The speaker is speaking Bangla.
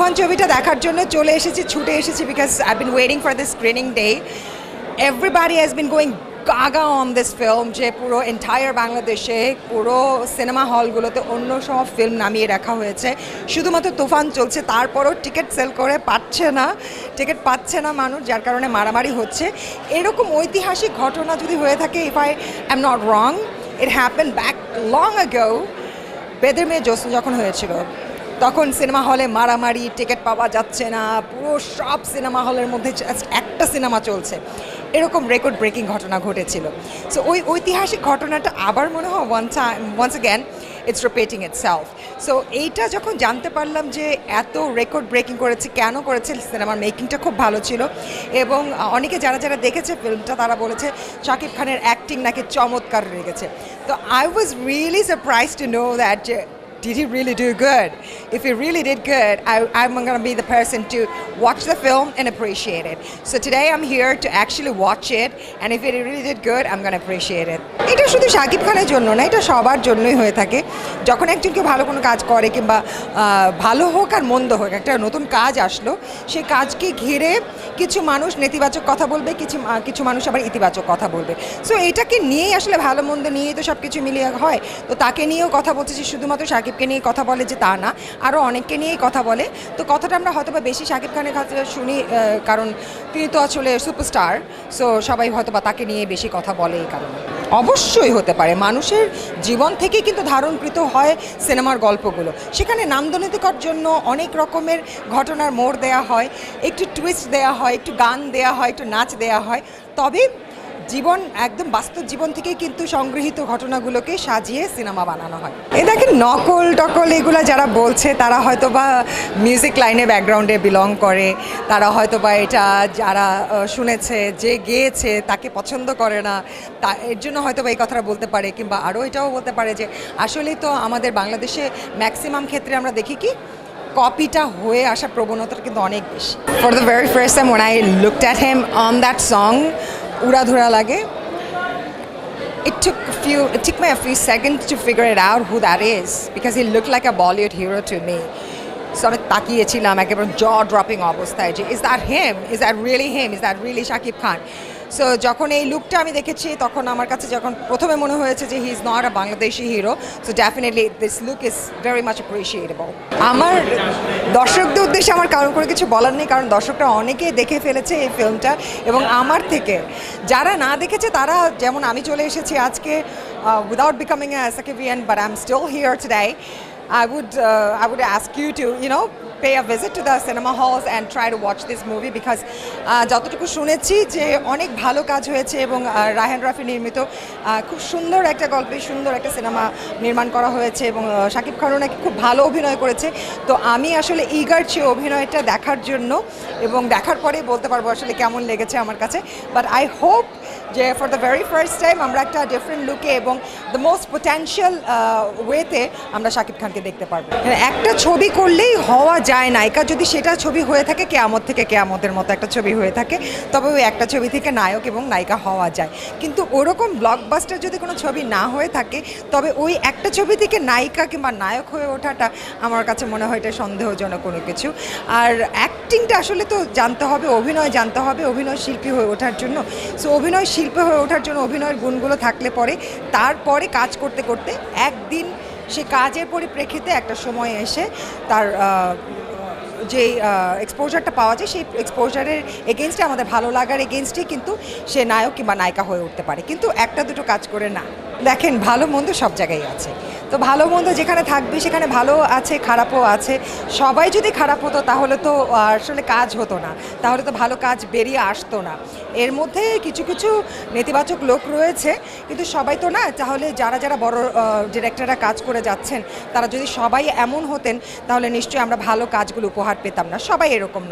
তুফান ছবিটা দেখার জন্য চলে এসেছি, ছুটে এসেছি because I been waiting for this screening day everybody has been going gaga on this film যে পুরো এন্টায়ার বাংলাদেশে, পুরো সিনেমা হলগুলোতে অন্য সব ফিল্ম নামিয়ে রাখা হয়েছে। শুধুমাত্র তুফান চলছে, তারপরও টিকিট সেল করে পাচ্ছে না টিকিট পাচ্ছে না মানুষ, যার কারণে মারামারি হচ্ছে। এরকম ঐতিহাসিক ঘটনা যদি হয়ে থাকে if I am not wrong it happen back long ago Beder Meye Joseon যখন হয়েছিল। তখন সিনেমা হলে মারামারি, টিকিট পাওয়া যাচ্ছে না, পুরো সব সিনেমা হলের মধ্যে just একটা সিনেমা চলছে। এরকম রেকর্ড ব্রেকিং ঘটনা ঘটেছিল। সো ওই ঐতিহাসিক ঘটনাটা আবার মনে হয় one time once again it's repeating itself so এইটা যখন জানতে পারলাম যে এত রেকর্ড ব্রেকিং করেছে, কেন করেছে, সিনেমার মেকিংটা খুব ভালো ছিল। এবং অনেকে যারা যারা দেখেছে ফিল্মটা তারা বলেছে শাকিব খানের অ্যাক্টিং নাকি চমৎকার লেগেছে। তো I was really surprise to know that did he really do good? If he really did good, I, I'm going to be the person to watch the film and appreciate it. So today I'm here to actually watch it, and if it really did good, I'm going to appreciate it. এটা শুধু শাকিব খানের জন্য না এটা সবার জন্যই হয়ে থাকে যখন একজন কেউ ভালো কোনো কাজ করে কিংবা ভালো হোক আর মন্দ হোক একটা নতুন কাজ আসলো সেই কাজকে ঘিরে কিছু মানুষ নেতিবাচক কথা বলবে কিছু কিছু মানুষ আবার ইতিবাচক কথা বলবে সো এটাকে নিয়েই আসলে ভালো মন্দ নিয়েই তো সব কিছু মিলিয়ে হয় তো তাকে নিয়েও কথা বলছে শুধুমাত্র সাকিবকে নিয়ে কথা বলে যে তা না আরও অনেককে নিয়েই কথা বলে। তো কথাটা আমরা হয়তো বা বেশি সাকিব খানের কাছে শুনি কারণ তিনি তো আসলে সুপারস্টার, সো সবাই হয়তো বা তাকে নিয়ে বেশি কথা বলে এই কারণে। অবশ্যই হতে পারে, মানুষের জীবন থেকে কিন্তু ধারণকৃত হয় সিনেমার গল্পগুলো। সেখানে নান্দনিকতার জন্য অনেক রকমের ঘটনার মোড় দেয়া হয়, একটু টুইস্ট দেয়া হয়, একটু গান দেয়া হয়, একটু নাচ দেয়া হয়। তবে জীবন, একদম বাস্তব জীবন থেকেই কিন্তু সংগৃহীত ঘটনাগুলোকে সাজিয়ে সিনেমা বানানো হয়। এ দেখেন, নকল টকল এগুলো যারা বলছে, তারা হয়তো বা মিউজিক লাইনে ব্যাকগ্রাউন্ডে বিলং করে, তারা হয়তো বা এটা যারা শুনেছে, যে গেয়েছে, তাকে পছন্দ করে না, তা, এর জন্য হয়তো বা এই কথাটা বলতে পারে, কিংবা আরও এটাও বলতে পারে যে, আসলেই তো আমাদের বাংলাদেশে ম্যাক্সিমাম ক্ষেত্রে আমরা দেখি কি কপিটা হয়ে আসা প্রবণতাটা কিন্তু অনেক বেশি। For the very first time one I looked at him on that song উড়াধুরা লাগে it took a few it took me a few seconds to figure it out who that is because he looked like a Bollywood hero to me so আমি তাকিয়েছিলাম একেবারে জ ড্রপিং অবস্থায় যে is that him is that really him is that really Shakib Khan so যখন এই লুকটা আমি দেখেছি, তখন আমার কাছে যখন প্রথমে মনে হয়েছে যে he is not a Bangladeshi hero so definitely this look is very much appreciable আমার দর্শকদের উদ্দেশ্যে আমার কারণ করে কিছু বলার নেই, কারণ দর্শকরা অনেকেই দেখে ফেলেছে এই ফিল্মটা এবং আমার থেকে যারা না দেখেছে, তারা যেমন আমি চলে এসেছি আজকে without becoming a Sakibian but I am still here today I would uh, I would ask you to you know pay a visit to the cinema halls and try to watch this movie because uh, যতটুকু শুনেছি যে অনেক ভালো কাজ হয়েছে এবং রায়হান রাফি নির্মিত খুব সুন্দর একটা গল্পে সুন্দর একটা সিনেমা নির্মাণ করা হয়েছে এবং শাকিব খানও নাকি খুব ভালো অভিনয় করেছে। তো আমি আসলে ইগার ছি অভিনয়টা দেখার জন্য এবং দেখার পরেই বলতে পারব আসলে কেমন লেগেছে আমার কাছে। বাট আই হোপ যে for the very first time আমরা একটা ডিফারেন্ট লুকে এবং দ্য মোস্ট পোটেন্সিয়াল ওয়েতে আমরা শাকিব খানকে দেখতে পারব। একটা ছবি করলেই হওয়া যায় নায়িকা যদি সেটা ছবি হয়ে থাকে, কেয়ামত থেকে কেয়ামতের মতো একটা ছবি হয়ে থাকে, তবে ওই একটা ছবি থেকে নায়ক এবং নায়িকা হওয়া যায়। কিন্তু ওরকম ব্লকবাস্টার যদি কোনো ছবি না হয়ে থাকে, তবে ওই একটা ছবি থেকে নায়িকা কিংবা নায়ক হয়ে ওঠাটা আমার কাছে মনে হয় এটা সন্দেহজনক কোনো কিছু। আর অ্যাক্টিংটা আসলে তো জানতে হবে, অভিনয় জানতে হবে, অভিনয় শিল্পী হয়ে ওঠার জন্য। সো অভিনয় শিল্পী হয়ে ওঠার জন্য অভিনয়ের গুণগুলো থাকলে পরে, তারপরে কাজ করতে করতে একদিন সে কাজের পরিপ্রেক্ষিতে একটা সময় এসে তার যে এক্সপোজারটা পাওয়া যায়, সেই এক্সপোজারের এগেনস্টে আমাদের ভালো লাগার এগেনস্টে কিন্তু সে নায়ক কিংবা নায়িকা হয়ে উঠতে পারে। কিন্তু একটা দুটো কাজ করে না। দেখেন, ভালো মন্দ সব জায়গায় আছে। তো ভালো মন্দ যেখানে থাকবে, সেখানে ভালো আছে, খারাপও আছে। সবাই যদি খারাপ হতো, তাহলে তো আসলে কাজ হতো না। তাহলে তো ভালো কাজ বেরিয়ে আসতো না। এর মধ্যে কিছু কিছু নেতিবাচক লোক রয়েছে, কিন্তু সবাই তো না, তাহলে যারা যারা বড় ডিরেক্টররা কাজ করে যাচ্ছেন, তারা যদি সবাই এমন হতেন, তাহলে নিশ্চয়ই আমরা ভালো কাজগুলো উপহার পেতাম না। সবাই এরকম নয়।